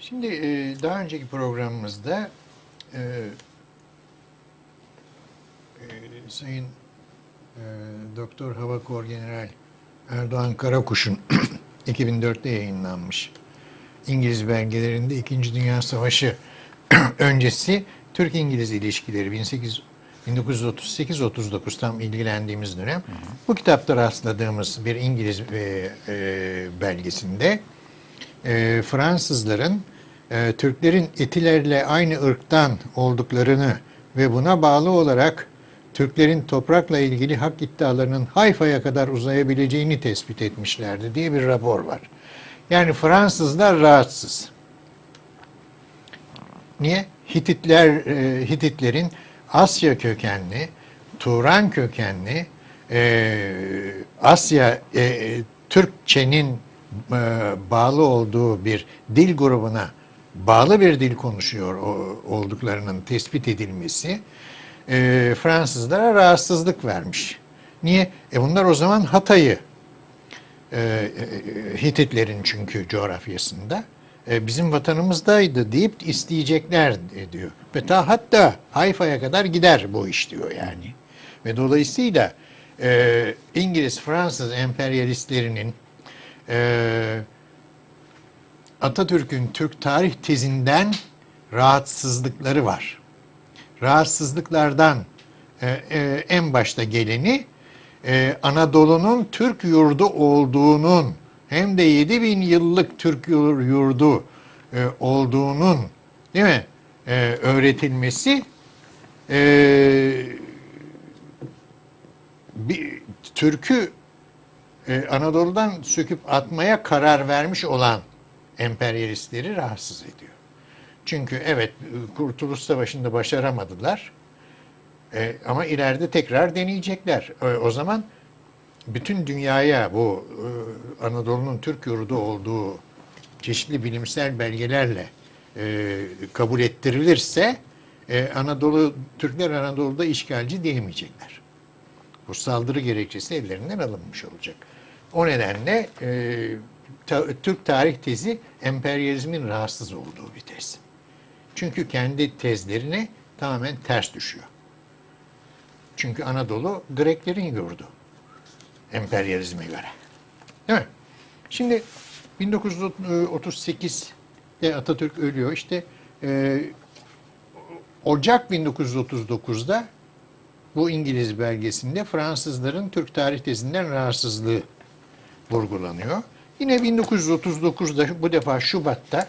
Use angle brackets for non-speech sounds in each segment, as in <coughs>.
Şimdi e, daha önceki programımızda e, e, Sayın e, Doktor Hava Kor General Erdoğan Karakuş'un <clears throat> 2004'te yayınlanmış İngiliz belgelerinde İkinci Dünya Savaşı <clears throat> öncesi Türk-İngiliz ilişkileri 18 1938-39 tam ilgilendiğimiz dönem. Bu kitapta rastladığımız bir İngiliz e, e, belgesinde e, Fransızların e, Türklerin Etilerle aynı ırktan olduklarını ve buna bağlı olarak Türklerin toprakla ilgili hak iddialarının Hayfa'ya kadar uzayabileceğini tespit etmişlerdi diye bir rapor var. Yani Fransızlar rahatsız. Niye? Hititler, e, Hititlerin Asya kökenli, Turan kökenli, e, Asya e, Türkçenin bağlı olduğu bir dil grubuna bağlı bir dil konuşuyor olduklarının tespit edilmesi e, Fransızlara rahatsızlık vermiş. Niye? E bunlar o zaman Hatay'ı e, e, Hititlerin çünkü coğrafyasında e, bizim vatanımızdaydı deyip isteyecekler diyor. Ve ta hatta Hayfa'ya kadar gider bu iş diyor yani. Ve dolayısıyla e, İngiliz Fransız emperyalistlerinin e, Atatürk'ün Türk tarih tezinden rahatsızlıkları var. Rahatsızlıklardan e, e, en başta geleni e, Anadolu'nun Türk yurdu olduğunun hem de 7000 yıllık Türk yur- yurdu e, olduğunun değil mi e, öğretilmesi e, bir Türk'ü e, Anadolu'dan söküp atmaya karar vermiş olan emperyalistleri rahatsız ediyor. Çünkü evet Kurtuluş Savaşı'nda başaramadılar. E, ama ileride tekrar deneyecekler. E, o zaman bütün dünyaya bu e, Anadolu'nun Türk yurdu olduğu çeşitli bilimsel belgelerle e, kabul ettirilirse e, Anadolu Türkler Anadolu'da işgalci diyemeyecekler. Bu saldırı gerekçesi ellerinden alınmış olacak. O nedenle e, ta- Türk tarih tezi emperyalizmin rahatsız olduğu bir tez. Çünkü kendi tezlerine tamamen ters düşüyor. Çünkü Anadolu Greklerin yurdu. Emperyalizme göre. Değil mi? Şimdi 1938'de Atatürk ölüyor. İşte e, Ocak 1939'da bu İngiliz belgesinde Fransızların Türk tarih tezinden rahatsızlığı vurgulanıyor. Yine 1939'da bu defa Şubat'ta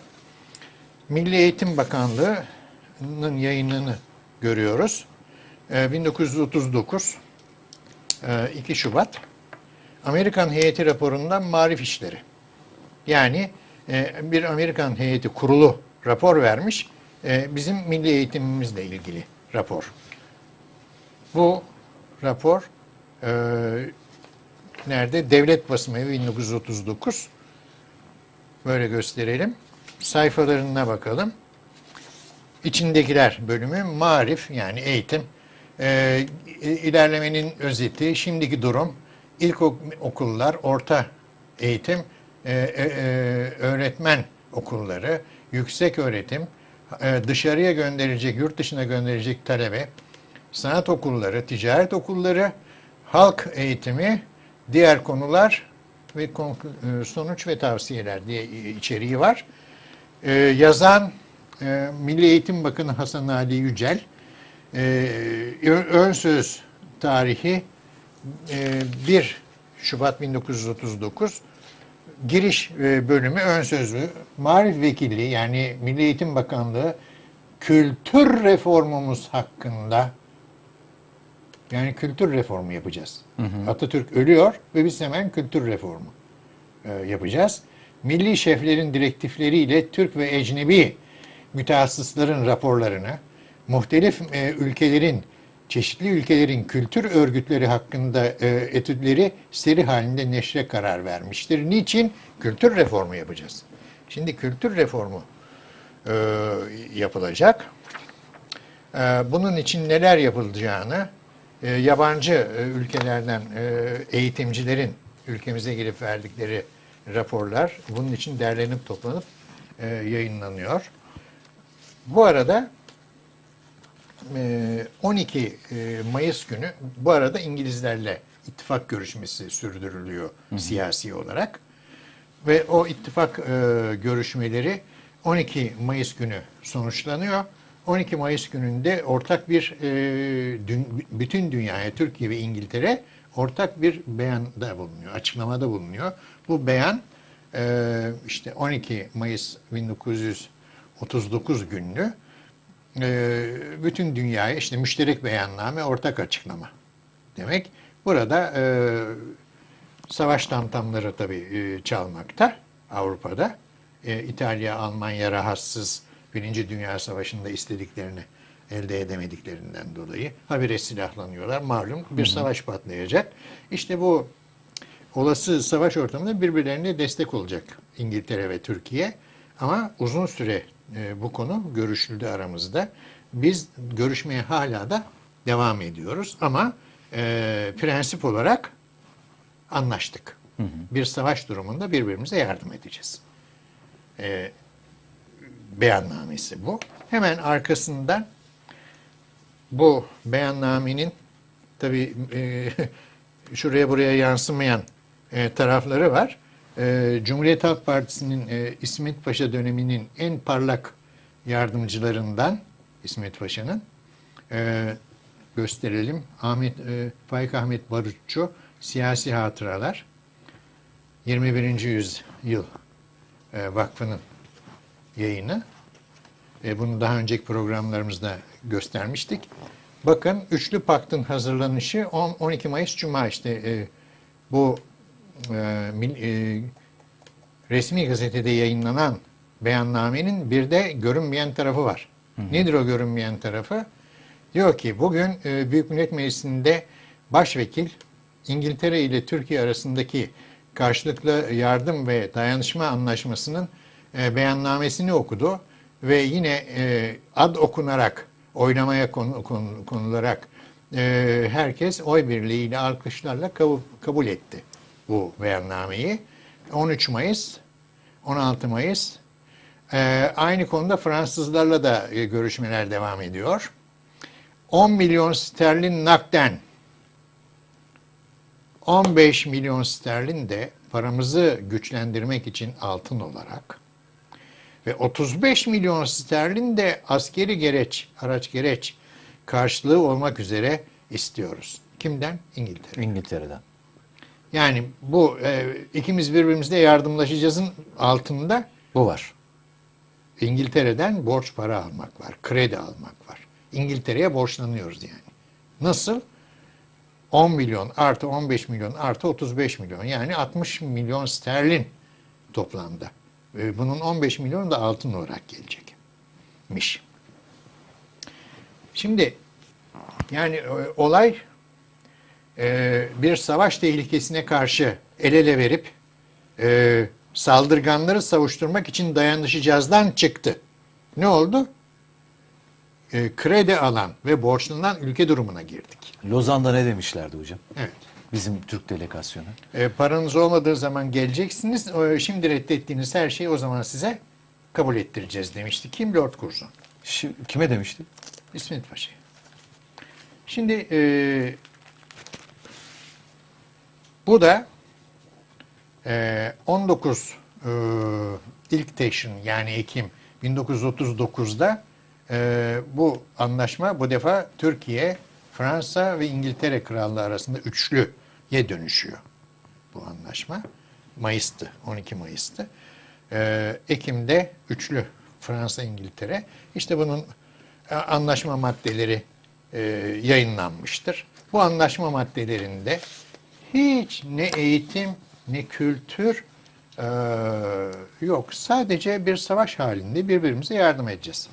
Milli Eğitim Bakanlığı'nın yayınını görüyoruz. Ee, 1939 e, 2 Şubat Amerikan heyeti raporundan marif işleri. Yani e, bir Amerikan heyeti kurulu rapor vermiş. e, Bizim milli eğitimimizle ilgili rapor. Bu rapor e, nerede? Devlet Basımı Evi 1939. Böyle gösterelim. Sayfalarına bakalım. İçindekiler bölümü marif yani eğitim. E, ilerlemenin özeti, şimdiki durum, ilk okullar, orta eğitim, e, e, e, öğretmen okulları, yüksek öğretim, e, dışarıya gönderilecek, yurt dışına gönderilecek talebe, sanat okulları, ticaret okulları, halk eğitimi, diğer konular ve e, sonuç ve tavsiyeler diye içeriği var. E, yazan e, Milli Eğitim Bakanı Hasan Ali Yücel, e, ö- ön söz tarihi e, 1 Şubat 1939, giriş e, bölümü ön sözü, Marif Vekilliği yani Milli Eğitim Bakanlığı kültür reformumuz hakkında yani kültür reformu yapacağız. Atatürk ölüyor ve biz hemen kültür reformu e, yapacağız. Milli şeflerin direktifleriyle Türk ve ecnebi mütehassısların raporlarını, muhtelif e, ülkelerin, çeşitli ülkelerin kültür örgütleri hakkında e, etütleri seri halinde neşre karar vermiştir. Niçin? Kültür reformu yapacağız. Şimdi kültür reformu e, yapılacak. Ee, Bunun için neler yapılacağını e, yabancı e, ülkelerden e, eğitimcilerin ülkemize gelip verdikleri raporlar bunun için derlenip toplanıp e, yayınlanıyor. Bu arada e, 12 e, Mayıs günü bu arada İngilizlerle ittifak görüşmesi sürdürülüyor siyasi olarak. Ve o ittifak e, görüşmeleri 12 Mayıs günü sonuçlanıyor. 12 Mayıs gününde ortak bir e, dün- bütün dünyaya Türkiye ve İngiltere ortak bir beyanda bulunuyor, açıklamada bulunuyor. Bu beyan e, işte 12 Mayıs 1939 günlü e, bütün dünyaya işte müşterek beyanname, ortak açıklama demek. Burada e, savaş tamtamları tabii e, çalmakta Avrupa'da. E, İtalya, Almanya rahatsız Birinci Dünya Savaşı'nda istediklerini elde edemediklerinden dolayı habire silahlanıyorlar. Malum bir savaş patlayacak. İşte bu olası savaş ortamında birbirlerine destek olacak İngiltere ve Türkiye. Ama uzun süre e, bu konu görüşüldü aramızda. Biz görüşmeye hala da devam ediyoruz ama e, prensip olarak anlaştık. Bir savaş durumunda birbirimize yardım edeceğiz. E, beyannamesi bu. Hemen arkasından bu beyannamenin tabi <laughs> şuraya buraya yansımayan e, tarafları var. E, Cumhuriyet Halk Partisi'nin e, İsmet Paşa döneminin en parlak yardımcılarından İsmet Paşa'nın e, gösterelim. Ahmet e, Faik Ahmet Barutçu Siyasi Hatıralar 21. Yüzyıl e, Vakfı'nın yayını. E, bunu daha önceki programlarımızda göstermiştik. Bakın Üçlü Pakt'ın hazırlanışı 10, 12 Mayıs Cuma işte e, bu e, mil- e, resmi gazetede yayınlanan beyannamenin bir de görünmeyen tarafı var. Nedir o görünmeyen tarafı? Diyor ki bugün e, Büyük Millet Meclisi'nde başvekil İngiltere ile Türkiye arasındaki karşılıklı yardım ve dayanışma anlaşmasının e, beyannamesini okudu ve yine e, ad okunarak konu- konularak e, herkes oy birliğiyle alkışlarla kabul, etti bu beyannameyi. 13 Mayıs, 16 Mayıs e, aynı konuda Fransızlarla da görüşmeler devam ediyor. 10 milyon sterlin nakden 15 milyon sterlin de paramızı güçlendirmek için altın olarak ve 35 milyon sterlin de askeri gereç, araç gereç karşılığı olmak üzere istiyoruz. Kimden? İngiltere. İngiltere'den. Yani bu e, ikimiz birbirimizle yardımlaşacağızın altında Bu var. İngiltere'den borç para almak var, kredi almak var. İngiltere'ye borçlanıyoruz yani. Nasıl? 10 milyon artı 15 milyon artı 35 milyon yani 60 milyon sterlin toplamda. Ve Bunun 15 milyonu da altın olarak gelecekmiş. Şimdi yani e, olay e, bir savaş tehlikesine karşı el ele verip e, saldırganları savuşturmak için dayanışacağızdan çıktı. Ne oldu? E, kredi alan ve borçlanan ülke durumuna girdik. Lozan'da ne demişlerdi hocam? Evet. Bizim Türk delegasyonu. E, paranız olmadığı zaman geleceksiniz. E, şimdi reddettiğiniz her şeyi o zaman size kabul ettireceğiz demişti. Kim? Lord Curzon. Şi- kime demişti? İsmet Paşa'ya. Şimdi e, bu da e, 19 e, ilk Teşrin yani Ekim 1939'da e, bu anlaşma bu defa Türkiye, Fransa ve İngiltere Krallığı arasında üçlüye dönüşüyor bu anlaşma. Mayıs'tı, 12 Mayıs'tı. Ee, Ekim'de üçlü Fransa, İngiltere. İşte bunun e, anlaşma maddeleri e, yayınlanmıştır. Bu anlaşma maddelerinde hiç ne eğitim ne kültür e, yok. Sadece bir savaş halinde birbirimize yardım edeceğiz.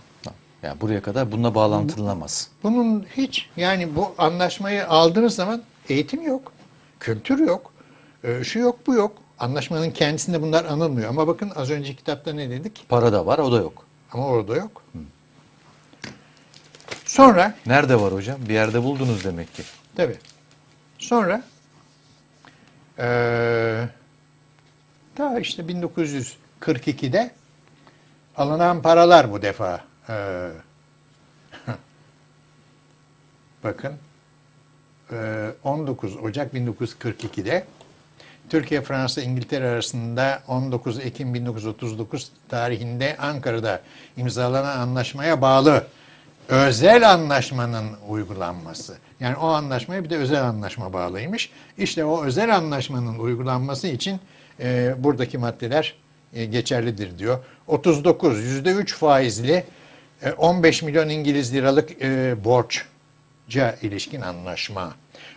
Yani buraya kadar bununla bağlantılanamaz. Bunun hiç yani bu anlaşmayı aldığınız zaman eğitim yok, kültür yok, e, şu yok bu yok. Anlaşmanın kendisinde bunlar anılmıyor. Ama bakın az önceki kitapta ne dedik? Para da var, o da yok. Ama orada yok. Sonra Nerede var hocam? Bir yerde buldunuz demek ki. tabii sonra eee daha işte 1942'de Alınan paralar bu defa. Ee, <laughs> bakın ee, 19 Ocak 1942'de Türkiye, Fransa, İngiltere arasında 19 Ekim 1939 tarihinde Ankara'da imzalanan anlaşmaya bağlı özel anlaşmanın uygulanması. Yani o anlaşmaya bir de özel anlaşma bağlıymış. İşte o özel anlaşmanın uygulanması için e, buradaki maddeler e, geçerlidir diyor. 39 %3 faizli e, 15 milyon İngiliz liralık e, borçca ilişkin anlaşma.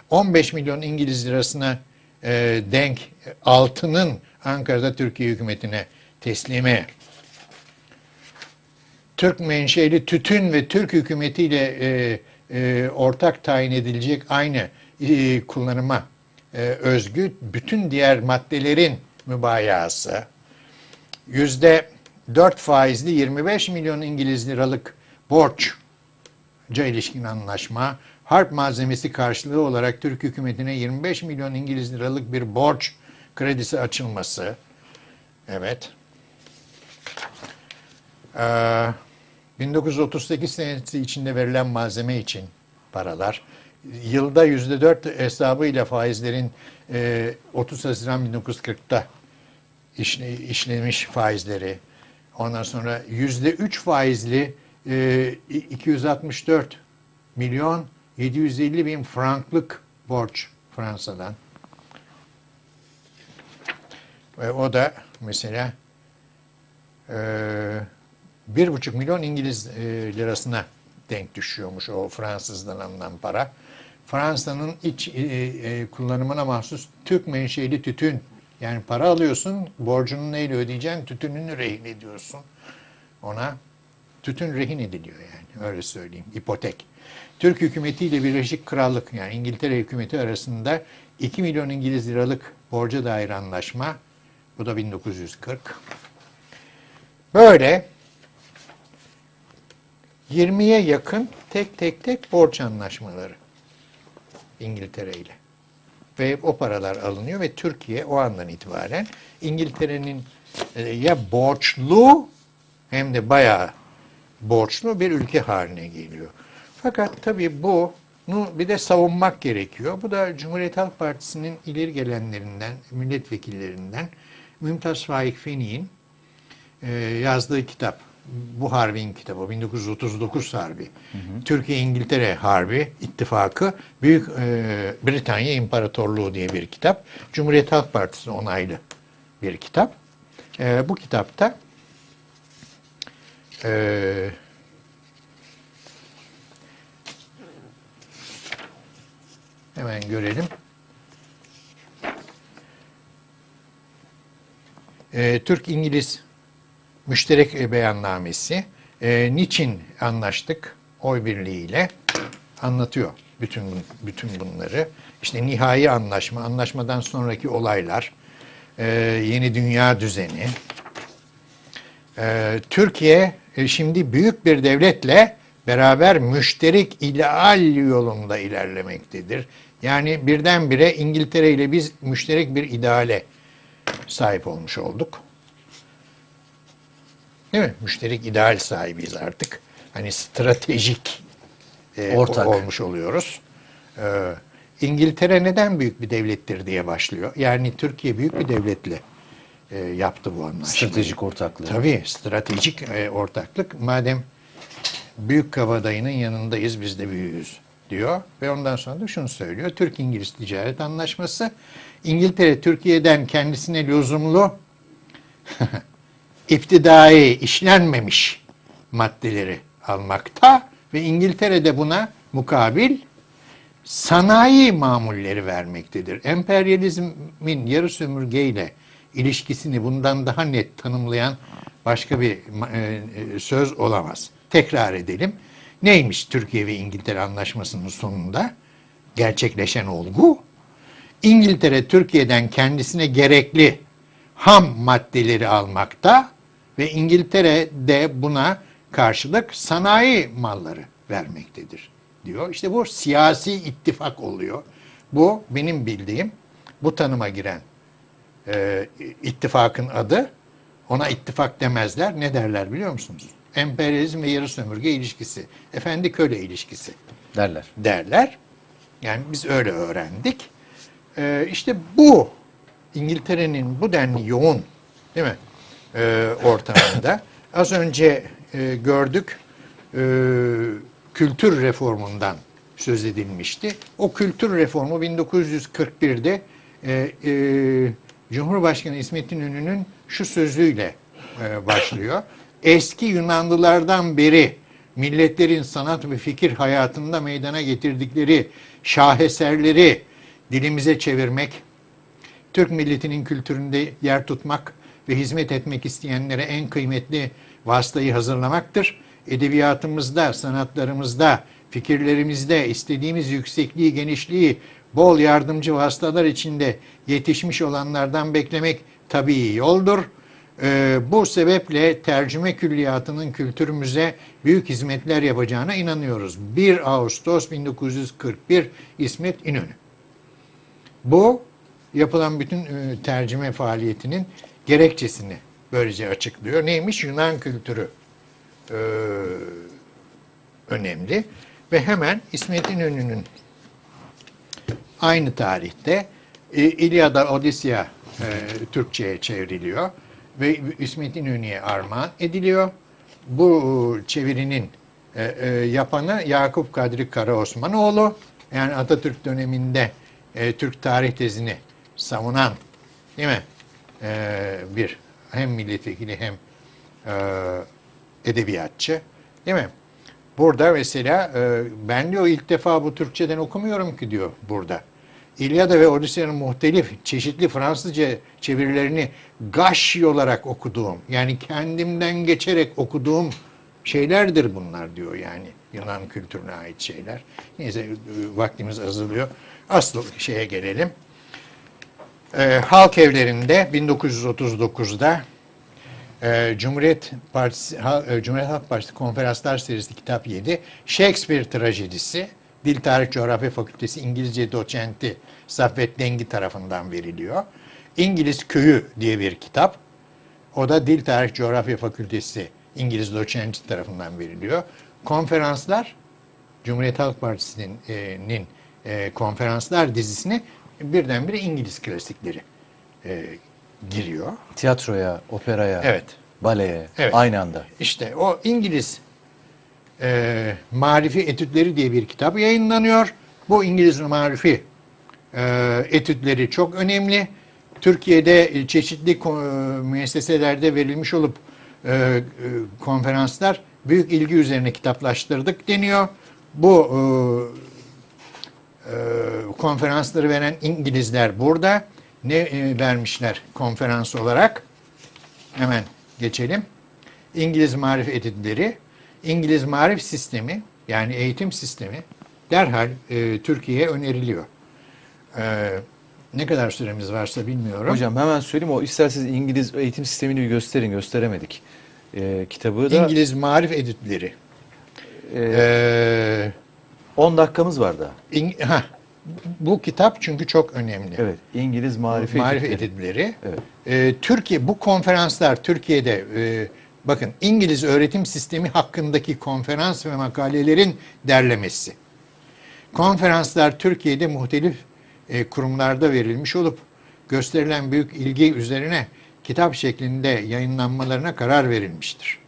15 milyon İngiliz lirasına e, denk altının Ankara'da Türkiye hükümetine teslimi. Türk menşeli tütün ve Türk hükümetiyle e, e, ortak tayin edilecek aynı e, kullanıma e, özgü bütün diğer maddelerin mübayası yüzde 4 faizli 25 milyon İngiliz liralık borçca ilişkin anlaşma, harp malzemesi karşılığı olarak Türk hükümetine 25 milyon İngiliz liralık bir borç kredisi açılması. Evet. Ee, 1938 senesi içinde verilen malzeme için paralar. Yılda %4 hesabıyla faizlerin e, 30 Haziran 1940'ta işle- işlemiş faizleri. Ondan sonra %3 faizli e, 264 milyon 750 bin franklık borç Fransa'dan. Ve o da mesela e, bir buçuk milyon İngiliz e, lirasına denk düşüyormuş o Fransızdan alınan para. Fransa'nın iç e, e, kullanımına mahsus Türk menşeli tütün yani para alıyorsun borcunu neyle ödeyeceksin tütününü rehin ediyorsun ona tütün rehin ediliyor yani öyle söyleyeyim ipotek. Türk hükümetiyle Birleşik Krallık yani İngiltere hükümeti arasında 2 milyon İngiliz liralık borca dair anlaşma bu da 1940. Böyle 20'ye yakın tek tek tek borç anlaşmaları İngiltere ile. Ve o paralar alınıyor ve Türkiye o andan itibaren İngiltere'nin e, ya borçlu hem de bayağı borçlu bir ülke haline geliyor. Fakat tabii bunu bir de savunmak gerekiyor. Bu da Cumhuriyet Halk Partisi'nin ileri gelenlerinden, milletvekillerinden Mümtaz Faik Feni'nin e, yazdığı kitap. Bu Harbi'nin kitabı 1939 Harbi. Türkiye-İngiltere Harbi ittifakı Büyük e, Britanya İmparatorluğu diye bir kitap. Cumhuriyet Halk Partisi onaylı bir kitap. E, bu kitapta e, hemen görelim. E, Türk-İngiliz müşterek beyannamesi e, niçin anlaştık oy birliğiyle anlatıyor bütün bütün bunları. İşte nihai anlaşma, anlaşmadan sonraki olaylar, e, yeni dünya düzeni. E, Türkiye e, şimdi büyük bir devletle beraber müşterek ideal yolunda ilerlemektedir. Yani birdenbire İngiltere ile biz müşterek bir ideale sahip olmuş olduk. Değil mi? Müşterek ideal sahibiyiz artık. Hani stratejik e, Ortak. olmuş oluyoruz. Ee, İngiltere neden büyük bir devlettir diye başlıyor. Yani Türkiye büyük bir devletle e, yaptı bu anlaşmayı. Stratejik ortaklığı. Tabii stratejik e, ortaklık. Madem büyük kabadayının yanındayız biz de büyüğüz diyor. Ve ondan sonra da şunu söylüyor. Türk-İngiliz ticaret anlaşması İngiltere Türkiye'den kendisine lüzumlu <laughs> iptidai işlenmemiş maddeleri almakta ve İngiltere de buna mukabil sanayi mamulleri vermektedir. Emperyalizmin yarı sömürgeyle ilişkisini bundan daha net tanımlayan başka bir e, e, söz olamaz. Tekrar edelim. Neymiş Türkiye ve İngiltere anlaşmasının sonunda gerçekleşen olgu? İngiltere Türkiye'den kendisine gerekli ham maddeleri almakta ve İngiltere de buna karşılık sanayi malları vermektedir diyor. İşte bu siyasi ittifak oluyor. Bu benim bildiğim bu tanıma giren e, ittifakın adı Ona ittifak demezler. Ne derler biliyor musunuz? Emperyalizm ve yarı sömürge ilişkisi. Efendi köle ilişkisi Derler. derler. Yani biz öyle öğrendik. Ee, işte bu İngiltere'nin bu denli yoğun değil mi ee, ortamında <coughs> az önce e, gördük e, kültür reformundan söz edilmişti. O kültür reformu 1941'de e, e, Cumhurbaşkanı İsmet İnönü'nün şu sözüyle e, başlıyor. <clears throat> Eski Yunanlılardan beri milletlerin sanat ve fikir hayatında meydana getirdikleri şaheserleri dilimize çevirmek, Türk milletinin kültüründe yer tutmak ve hizmet etmek isteyenlere en kıymetli vasıtayı hazırlamaktır. Edebiyatımızda, sanatlarımızda, fikirlerimizde istediğimiz yüksekliği, genişliği, bol yardımcı vasıtalar içinde yetişmiş olanlardan beklemek tabii yoldur. Ee, bu sebeple tercüme külliyatının kültürümüze büyük hizmetler yapacağına inanıyoruz. 1 Ağustos 1941 İsmet İnönü. Bu yapılan bütün e, tercüme faaliyetinin gerekçesini böylece açıklıyor. Neymiş? Yunan kültürü e, önemli. Ve hemen İsmet İnönü'nün aynı tarihte e, İlyada Odisya e, Türkçe'ye çevriliyor ve İsmet İnönü'ye armağan ediliyor. Bu çevirinin e, e, yapanı Yakup Kadri Karaosmanoğlu. Yani Atatürk döneminde e, Türk tarih tezini savunan değil mi? E, bir hem milletvekili hem e, edebiyatçı değil mi? Burada mesela e, ben diyor ilk defa bu Türkçeden okumuyorum ki diyor burada. İlyada ve Odisea'nın muhtelif çeşitli Fransızca çevirilerini gashi olarak okuduğum yani kendimden geçerek okuduğum şeylerdir bunlar diyor yani Yunan kültürüne ait şeyler. Neyse vaktimiz azalıyor. Asıl şeye gelelim. E, halk evlerinde 1939'da e, Cumhuriyet Partisi Ha- e, Cumhuriyet Halk Partisi Konferanslar serisi kitap 7 Shakespeare trajedisi Dil Tarih Coğrafya Fakültesi İngilizce doçenti Saffet Dengi tarafından veriliyor. İngiliz Köyü diye bir kitap. O da Dil Tarih Coğrafya Fakültesi İngiliz doçenti tarafından veriliyor. Konferanslar Cumhuriyet Halk Partisi'nin e, e, konferanslar dizisine birdenbire İngiliz klasikleri e, giriyor. Tiyatroya, operaya, Evet. baleye Evet. aynı anda. İşte o İngiliz e, Marifi Etütleri diye bir kitap yayınlanıyor. Bu İngiliz Marifi e, etütleri çok önemli. Türkiye'de e, çeşitli e, müesseselerde verilmiş olup e, e, konferanslar büyük ilgi üzerine kitaplaştırdık deniyor. Bu e, e, konferansları veren İngilizler burada. Ne e, vermişler konferans olarak? Hemen geçelim. İngiliz Marif Etütleri, İngiliz Marif Sistemi yani eğitim sistemi derhal e, Türkiye'ye öneriliyor. E, ne kadar süremiz varsa bilmiyorum. Hocam hemen söyleyeyim o isterseniz İngiliz eğitim sistemini bir gösterin gösteremedik. Ee, kitabı da İngiliz Marif Etütleri. e, E, 10 dakikamız var daha. İng- ha, bu kitap çünkü çok önemli. Evet. İngiliz Marifi Marif Etütleri. Etütleri. Evet. E, Türkiye bu konferanslar Türkiye'de e, bakın İngiliz öğretim sistemi hakkındaki konferans ve makalelerin derlemesi. Konferanslar Türkiye'de muhtelif e, kurumlarda verilmiş olup gösterilen büyük ilgi üzerine kitap şeklinde yayınlanmalarına karar verilmiştir.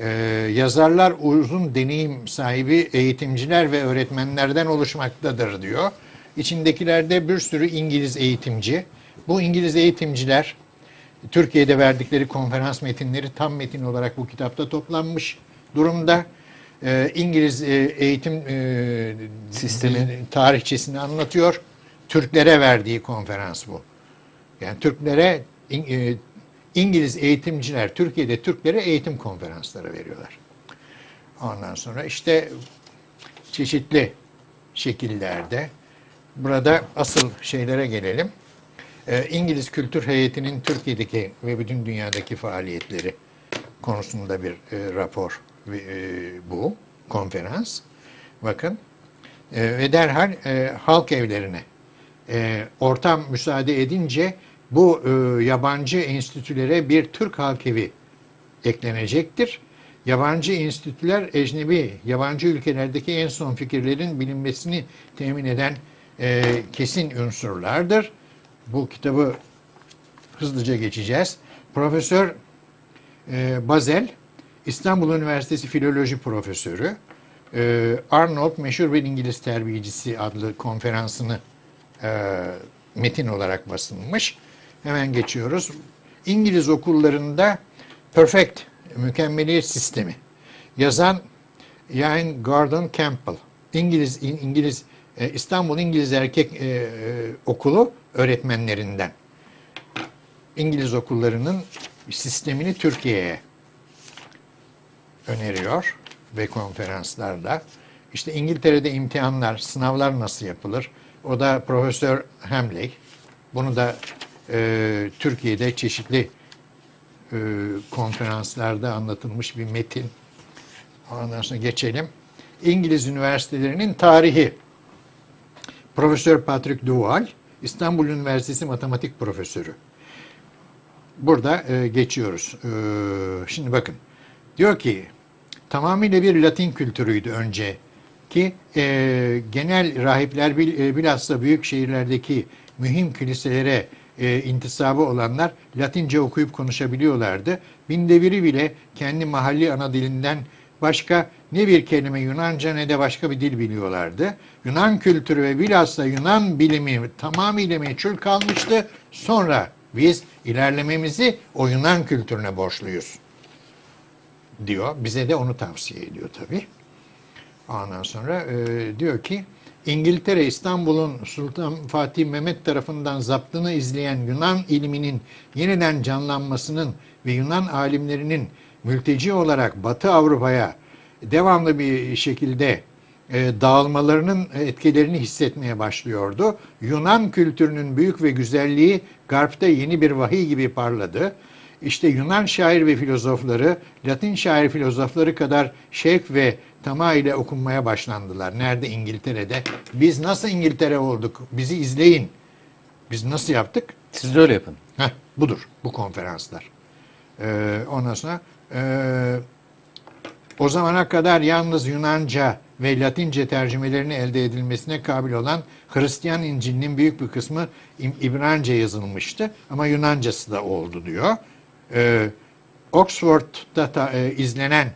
Ee, yazarlar uzun deneyim sahibi eğitimciler ve öğretmenlerden oluşmaktadır diyor. İçindekilerde bir sürü İngiliz eğitimci. Bu İngiliz eğitimciler Türkiye'de verdikleri konferans metinleri tam metin olarak bu kitapta toplanmış durumda. Ee, İngiliz e, eğitim e, Sistemi. tarihçesini anlatıyor. Türklere verdiği konferans bu. Yani Türklere e, İngiliz eğitimciler Türkiye'de Türklere eğitim konferansları veriyorlar. Ondan sonra işte çeşitli şekillerde burada asıl şeylere gelelim. Ee, İngiliz Kültür Heyeti'nin Türkiye'deki ve bütün dünyadaki faaliyetleri konusunda bir e, rapor e, bu konferans. Bakın e, ve derhal e, halk evlerine e, ortam müsaade edince bu e, yabancı enstitülere bir Türk Halk Evi eklenecektir. Yabancı enstitüler ecnebi, yabancı ülkelerdeki en son fikirlerin bilinmesini temin eden e, kesin unsurlardır. Bu kitabı hızlıca geçeceğiz. Profesör e, Bazel, İstanbul Üniversitesi Filoloji Profesörü, e, Arnold Meşhur bir İngiliz Terbiyecisi adlı konferansını e, metin olarak basılmış. Hemen geçiyoruz. İngiliz okullarında Perfect, mükemmeliyet sistemi. Yazan Ian Gordon Campbell. İngiliz İn- İngiliz e, İstanbul İngiliz Erkek e, e, Okulu öğretmenlerinden. İngiliz okullarının sistemini Türkiye'ye öneriyor ve konferanslarda. İşte İngiltere'de imtihanlar, sınavlar nasıl yapılır? O da Profesör Hamley. Bunu da e, Türkiye'de çeşitli e, konferanslarda anlatılmış bir metin. Ondan sonra geçelim. İngiliz üniversitelerinin tarihi. Profesör Patrick Duval, İstanbul Üniversitesi Matematik Profesörü. Burada e, geçiyoruz. E, şimdi bakın. Diyor ki tamamıyla bir Latin kültürüydü önce ki e, genel rahipler bil, e, bilhassa büyük şehirlerdeki mühim kiliselere e, intisabı olanlar Latince okuyup konuşabiliyorlardı. Binde biri bile kendi mahalli ana dilinden başka ne bir kelime Yunanca ne de başka bir dil biliyorlardı. Yunan kültürü ve bilhassa Yunan bilimi tamamıyla meçhul kalmıştı. Sonra biz ilerlememizi o Yunan kültürüne borçluyuz diyor. Bize de onu tavsiye ediyor tabii. Ondan sonra e, diyor ki İngiltere İstanbul'un Sultan Fatih Mehmet tarafından zaptını izleyen Yunan ilminin yeniden canlanmasının ve Yunan alimlerinin mülteci olarak Batı Avrupa'ya devamlı bir şekilde e, dağılmalarının etkilerini hissetmeye başlıyordu. Yunan kültürünün büyük ve güzelliği Garp'ta yeni bir vahiy gibi parladı. İşte Yunan şair ve filozofları Latin şair filozofları kadar şevk ve tamah ile okunmaya başlandılar. Nerede? İngiltere'de. Biz nasıl İngiltere olduk? Bizi izleyin. Biz nasıl yaptık? Siz de öyle yapın. Heh, budur bu konferanslar. Ee, ondan sonra ee, o zamana kadar yalnız Yunanca ve Latince tercümelerini elde edilmesine kabil olan Hristiyan İncil'inin büyük bir kısmı İbranice yazılmıştı ama Yunancası da oldu diyor. Ee, Oxford'da ta- e, izlenen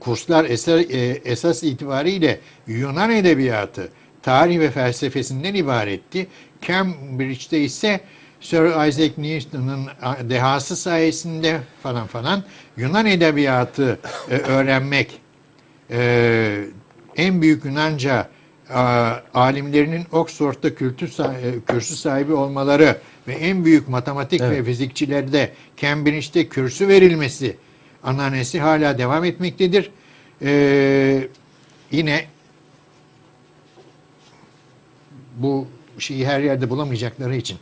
kurslar eser, e, esas itibariyle Yunan edebiyatı, tarih ve felsefesinden ibaretti. Cambridge'de ise Sir Isaac Newton'un dehası sayesinde falan falan Yunan edebiyatı e, öğrenmek e, en büyük Yunanca alimlerinin Oxford'da kültür sa- e, kürsü sahibi olmaları ve en büyük matematik ve Evet. fizikçilerde Cambridge'de kürsü verilmesi ananesi hala devam etmektedir. Ee, yine bu şeyi her yerde bulamayacakları için.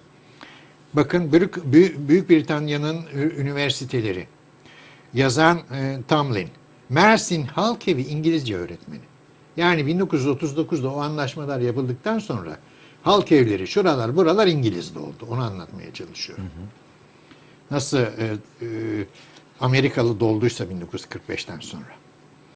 Bakın Büyük, Büyük Britanya'nın üniversiteleri. Yazan e, Tamlin. Mersin Halk Evi İngilizce öğretmeni. Yani 1939'da o anlaşmalar yapıldıktan sonra halk evleri şuralar buralar İngiliz'de oldu. Onu anlatmaya çalışıyorum. Nasıl e, e, Amerikalı dolduysa 1945'ten sonra.